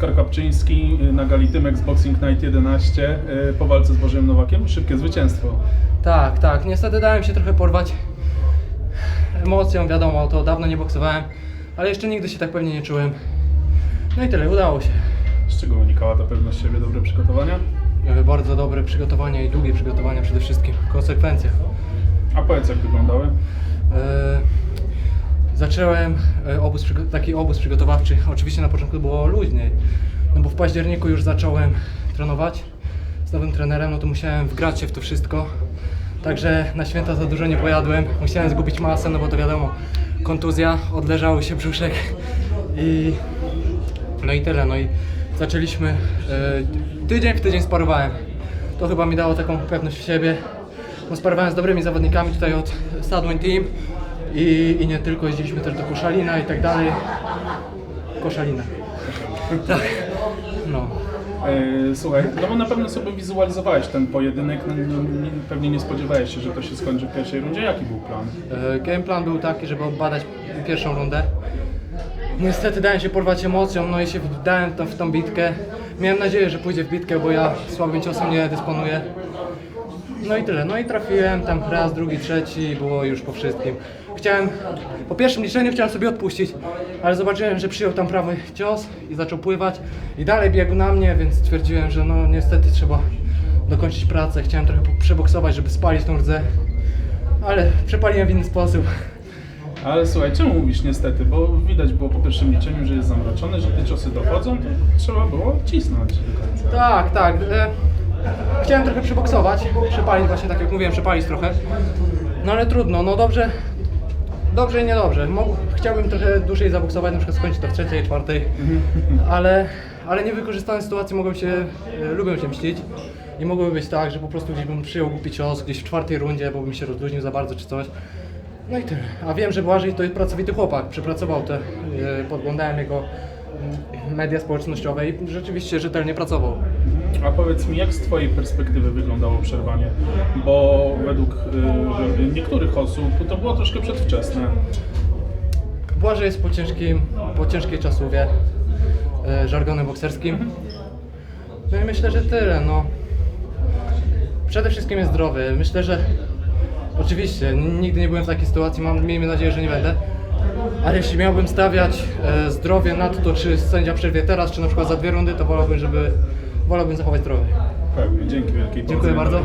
Oskar Kapczyński y, na gali Tymex Boxing Night 11 y, po walce z Bożym Nowakiem. Szybkie zwycięstwo. Tak, tak. Niestety dałem się trochę porwać emocją, wiadomo, to dawno nie boksowałem, ale jeszcze nigdy się tak pewnie nie czułem. No i tyle, udało się. Z czego wynikała ta pewność siebie, dobre przygotowania? E, Bardzo dobre przygotowania i długie przygotowania przede wszystkim. Konsekwencja. A powiedz jak wyglądały? Zacząłem e, obóz, taki obóz przygotowawczy. Oczywiście na początku było luźniej, no bo w październiku już zacząłem trenować z nowym trenerem, no to musiałem wgrać się w to wszystko. Także na święta za dużo nie pojadłem. Musiałem zgubić masę, no bo to wiadomo, kontuzja, odleżały się brzuszek i no i tyle. No i zaczęliśmy, e, tydzień w tydzień sparowałem. To chyba mi dało taką pewność w siebie. No, sparowałem z dobrymi zawodnikami tutaj od Sadwin Team i, i nie tylko, jeździliśmy też do Koszalina i tak dalej. Koszalina. Tak, no. E, Słuchaj, no bo na pewno sobie wizualizowałeś ten pojedynek, no, no, nie, pewnie nie spodziewałeś się, że to się skończy w pierwszej rundzie. Jaki był plan? E, Game plan był taki, żeby obadać pierwszą rundę. Niestety dałem się porwać emocją, no i się wdałem tam w tą bitkę. Miałem nadzieję, że pójdzie w bitkę, bo ja słabym ciosem nie dysponuję. No i tyle. No i trafiłem tam raz, drugi, trzeci było już po wszystkim. Chciałem, po pierwszym liczeniu chciałem sobie odpuścić, ale zobaczyłem, że przyjął tam prawy cios i zaczął pływać i dalej biegł na mnie, więc stwierdziłem, że no niestety trzeba dokończyć pracę. Chciałem trochę przeboksować, żeby spalić tą rdzę, ale przepaliłem w inny sposób. Ale słuchaj, czemu mówisz niestety? Bo widać było po pierwszym liczeniu, że jest zamroczony, że te ciosy dochodzą, to trzeba było cisnąć do końca. Tak, tak. E, chciałem trochę przeboksować, przepalić właśnie, tak jak mówiłem, przepalić trochę. No ale trudno, no dobrze. Dobrze i niedobrze. Mógł, chciałbym trochę dłużej zaboksować, na przykład skończyć to w trzeciej, czwartej, ale, ale nie wykorzystane sytuacje mogą się, e, lubią się mścić. I mogłoby być tak, że po prostu gdzieś bym przyjął głupi cios, gdzieś w czwartej rundzie, bo bym się rozluźnił za bardzo czy coś. No i tyle. A wiem, że Błażej to jest pracowity chłopak, przepracował te, e, podglądałem jego media społecznościowe i rzeczywiście rzetelnie pracował. A powiedz mi, jak z Twojej perspektywy wyglądało przerwanie? Bo według y, niektórych osób to było troszkę przedwczesne. Błażej jest po ciężkim, po ciężkiej czasówie, e, żargonem bokserskim. No i myślę, że tyle, no. Przede wszystkim jest zdrowy. Myślę, że oczywiście nigdy nie byłem w takiej sytuacji, mam, miejmy nadzieję, że nie będę. Ale jeśli miałbym stawiać e, zdrowie nad to, czy sędzia przerwie teraz, czy na przykład za dwie rundy, to wolałbym, żeby wolałbym zachować zdrowie. Pewnie, dzięki wielkiej. Dziękuję bardzo.